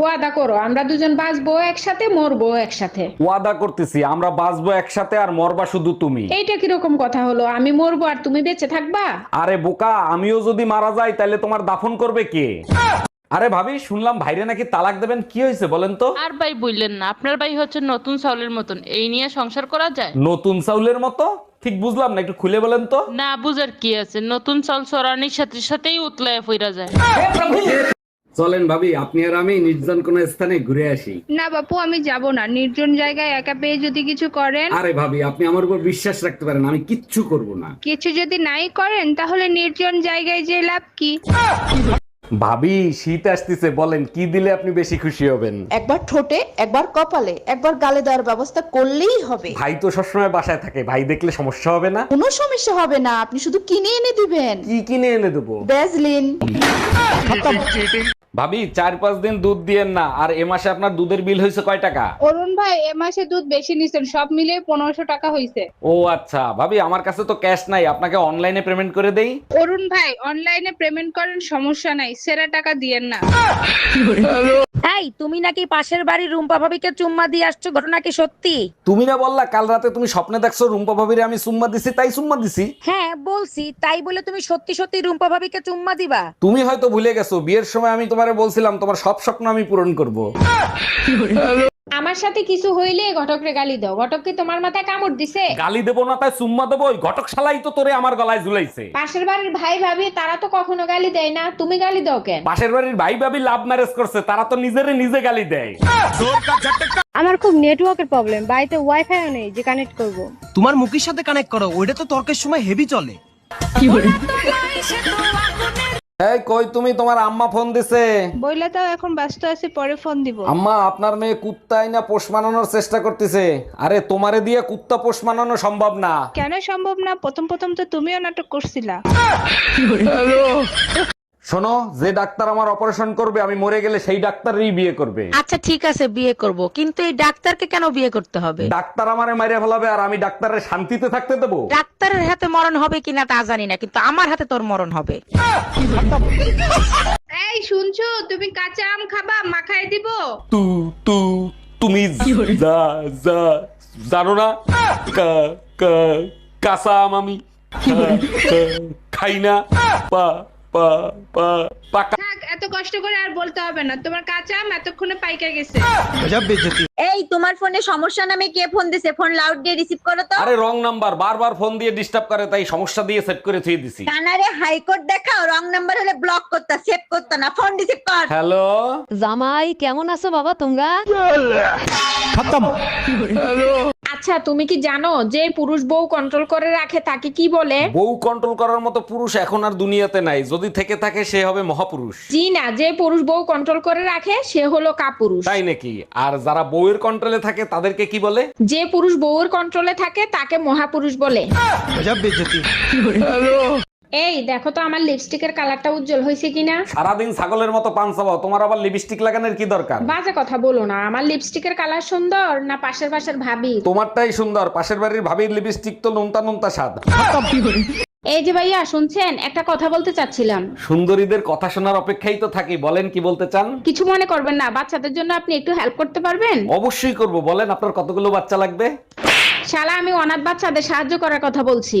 ওয়াদা করো আমরা দুজন বাঁচবো একসাথে মরবো একসাথে। ওয়াদা করতেছি আমরা বাঁচবো একসাথে আর মরবা শুধু তুমি। এইটা কীরকম কথা হলো? আমি মরবো আর তুমি বেঁচে থাকবা? আরে বোকা আমিও যদি মারা যাই তাহলে তোমার দাফন করবে কে? আরে ভাবি শুনলাম ভাইরে নাকি তালাক দেবেন কি হয়েছে বলেন তো? আর ভাই বললেন না আপনার ভাই হচ্ছে নতুন চাউলের মতন এই নিয়ে সংসার করা যায়? নতুন চাউলের মতো? ঠিক বুঝলাম না একটু খুলে বলেন তো। না বুঝার কি আছে? নতুন চাল সরানির সাথে সাথেই উতলায় ফিরা যায়। চলেন ভাবি আপনি আর আমি নির্জন কোন স্থানে ঘুরে আসি। না বাপু আমি যাব না। নির্জন জায়গায় একা পেয়ে যদি কিছু করেন আরে ভাবি আপনি আমার উপর বিশ্বাস রাখতে পারেন আমি কিচ্ছু করব না। কিছু যদি নাই করেন তাহলে নির্জন জায়গায় যে লাভ কি? ভাবি শীত আসতেছে বলেন কি দিলে আপনি বেশি খুশি হবেন? একবার ঠোঁটে একবার কপালে একবার গালে দেওয়ার ব্যবস্থা করলেই হবে। ভাই তো সবসময় বাসায় থাকে ভাই দেখলে সমস্যা হবে না? কোনো সমস্যা হবে না আপনি শুধু কিনে এনে দিবেন। কি কিনে এনে দেবো? ব্যাজলিন ভাবি চার পাঁচ দিন দুধ দিয়েন না আর এ মাসে আপনার দুধের বিল হয়েছে কয় টাকা? অরুণ ভাই এ মাসে দুধ বেশি নিছেন সব মিলে পনেরোশো টাকা হইছে। ও আচ্ছা ভাবি আমার কাছে তো ক্যাশ নাই আপনাকে অনলাইনে পেমেন্ট করে দেই? অরুণ ভাই অনলাইনে পেমেন্ট করেন সমস্যা নাই সেরা টাকা দিয়েন না। এই তুমি নাকি পাশের বাড়ির রুম্পা ভাবিকে চুম্মা দিয়ে আসছো ঘটনা কি সত্যি? তুমি না বললা কাল রাতে তুমি স্বপ্নে দেখছ রুম্পা ভাবিরে আমি চুম্মা দিছি তাই সুম্মা দিছি? হ্যাঁ বলছি তাই বলে তুমি সত্যি সত্যি রুম্পা ভাবিকে চুম্মা দিবা? তুমি হয়তো ভুলে গেছো বিয়ের সময় আমি তোমারে বলছিলাম তোমার সব স্বপ্ন আমি পূরণ করব। আমার সাথে কিছু হইলে ঘটকরে গালি দাও। ঘটক কি তোমার মাথায় কামড় দিছে? গালি দেবো না তাই সুম্মা দেবো। ওই ঘটক শালাই তো তোরে আমার গলায় ঝুলাইছে। পাশের বাড়ির ভাই ভাবি তারা তো কখনো গালি দেয় না। তুমি গালি দাও কেন? পাশের বাড়ির ভাই ভাবি লাভ ম্যারেজ করছে তারা তো নিজেরে নিজে গালি দেয়। আমার খুব নেটওয়ার্কের প্রবলেম বাড়িতে ওয়াইফাইও নেই যে কানেক্ট করব। তোমার মুখের সাথে কানেক্ট করো ওইটা তো তর্কের সময় হেভি চলে। এই কই তুমি? তোমার আম্মা ফোন দিছে। বইলে তাও এখন ব্যস্ত আছি পরে ফোন দিব। আম্মা আপনার মেয়ে কুত্তাই না পোষ মানানোর চেষ্টা করতেছে? আরে তোমারে দিয়ে কুত্তা পোষ মানানো সম্ভব না। কেন সম্ভব না? প্রথম প্রথম তো তুমিও নাটক করছিলা। শোনো যে ডাক্তার আমার অপারেশন করবে আমি মরে গেলে সেই ডাক্তারই বিয়ে করবে। আচ্ছা ঠিক আছে বিয়ে করব। কিন্তু এই ডাক্তারকে কেন বিয়ে করতে হবে? ডাক্তার আমারে মাইরে ফেলাবে আর আমি ডাক্তারের শান্তিতে থাকতে দেবো। ডাক্তারের হাতে মরণ হবে কিনা তা জানি না কিন্তু আমার হাতে তোর মরণ হবে। এই শুনছো? তুমি কাঁচা আম খাবা মাখায় দিব। তু তু তুমি যা যা জানো না? কা কা কাঁচা আম আমি। খা- খা- খাই না পা। পা পা পাকা থাক এত কষ্ট করে আর বলতে হবে না। তোমার কাঁচা আম এতক্ষণে পাইকা গেছে। এই তোমার ফোনে সমস্যা নামে কে ফোন দিছে? ফোন লাউড দিয়ে রিসিভ করো তো। আরে রং নাম্বার বারবার ফোন দিয়ে ডিস্টার্ব করে তাই সমস্যা দিয়ে সেট করে থুয়ে দিছি। কানারে হাইকোর্ট দেখাও রং নাম্বার হলে ব্লক করতা সেভ করতা না। ফোন রিসিভ কর। হ্যালো জামাই কেমন আছো বাবা তোমরা? আচ্ছা তুমি কি জানো যে পুরুষ বউ কন্ট্রোল করে রাখে তাকে কি বলে? বউ কন্ট্রোল করার মতো পুরুষ এখন আর দুনিয়াতে নাই। যদি থেকে থাকে সে হবে মহাপুরুষ। জি না যে পুরুষ বউ কন্ট্রোল করে রাখে সে হলো কাপুরুষ। তাই নাকি? আর যারা বউয়ের কন্ট্রোলে থাকে তাদেরকে কি বলে? যে পুরুষ বউয়ের কন্ট্রোলে থাকে তাকে মহাপুরুষ বলে। এই দেখো তো আমার লিপস্টিকের কালারটা উজ্জ্বল হয়েছে কিনা। সারাদিন ছাগলের মতো পান চাবাও তোমার আবার লিপস্টিক লাগানোর কি দরকার? বাজে কথা বলো না আমার লিপস্টিকের কালার সুন্দর না পাশের পাশের ভাবি? তোমারটাই সুন্দর পাশের বাড়ির ভাবির লিপস্টিক তো নুনতা নুনতা স্বাদ। এই যে ভাইয়া শুনছেন? একটা কথা বলতে চাচ্ছিলাম। সুন্দরীদের কথা শোনার অপেক্ষাই তো থাকি বলেন কি বলতে চান? কিছু মনে করবেন না বাচ্চাদের জন্য আপনি একটু হেল্প করতে পারবেন? অবশ্যই করব বলেন আপনার কতগুলো বাচ্চা লাগবে? শালা আমি অনাথ বাচ্চাদের সাহায্য করার কথা বলছি।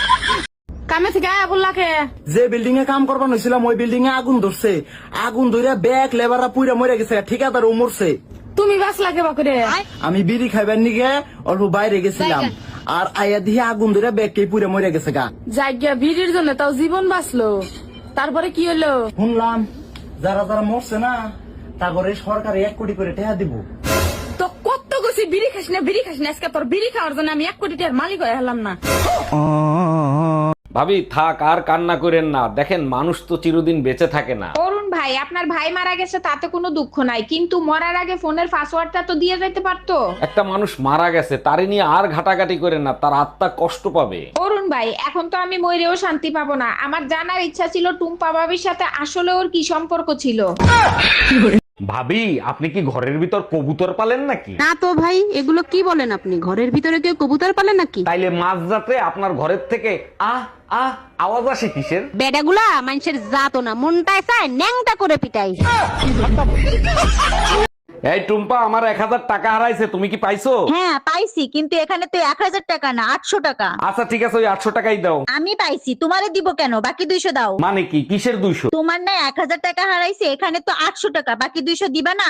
কামে থেকে আয়া বললাকে যে বিল্ডিং এ কাম করবার ওই বিল্ডিং এ আগুন ধরছে। আগুন ধরে ব্যাগ লেবাররা পুইরা মরে গেছে ঠিকাদার ও মরছে। তুমি বাস লাগে বাকুরে আমি বিড়ি খাইবার নিগে অল্প বাইরে গেছিলাম। আর আয়া দিয়ে আগুন ধরে ব্যাগ কে পুইরা মরে গেছে গা। জায়গা ভিড়ের জন্য তাও জীবন বাঁচলো। তারপরে কি হলো শুনলাম যারা যারা মরছে না তারপরে সরকার এক কোটি করে টাকা দিব। তো কত গেছি বিড়ি খাস না বিড়ি খাস না আজকে তোর বিড়ি খাওয়ার জন্য আমি এক কোটি টাকার মালিক হয়ে হলাম না। ভাবি থাক আর কান্না করেন না। দেখেন মানুষ তো চিরদিন বেঁচে থাকে না। অরুণ ভাই আপনার ভাই মারা গেছে তাতে কোনো দুঃখ নাই। কিন্তু মরার আগে ফোনের পাসওয়ার্ডটা তো দিয়ে যেতে পারতো। একটা মানুষ মারা গেছে তারে নিয়ে আর ঘাটাঘাটি করেন না তার আত্মা কষ্ট পাবে। অরুণ ভাই এখন তো আমি মরেও শান্তি পাবো না। আমার জানার ইচ্ছা ছিল টুম্পা বাবির সাথে আসলে ওর কি সম্পর্ক ছিল? ভাবি আপনি কি ঘরের ভিতর কবুতর পালেন নাকি? না তো ভাই এগুলো কি বলেন আপনি? ঘরের ভিতরে কেউ কবুতর পালেন নাকি? তাইলে মাছ রাতে আপনার ঘরের থেকে আহ আহ আওয়াজ আসে কিসের? বেডাগুলা মানুষের জাতো না মনটায় চায় ন্যাংটা করে পিটাই এই টুম্পা আমার এক হাজার টাকা হারাইছে তুমি কি পাইছো? হ্যাঁ পাইছি কিন্তু এখানে তো এক হাজার টাকা না আটশো টাকা। আচ্ছা ঠিক আছে ওই আটশো টাকাই দাও। আমি পাইছি তোমারে দিব কেন? বাকি দুইশো দাও। মানে কি? কিসের দুইশো? তোমার না এক হাজার টাকা হারাইছে এখানে তো আটশো টাকা বাকি দুইশো দিবা না?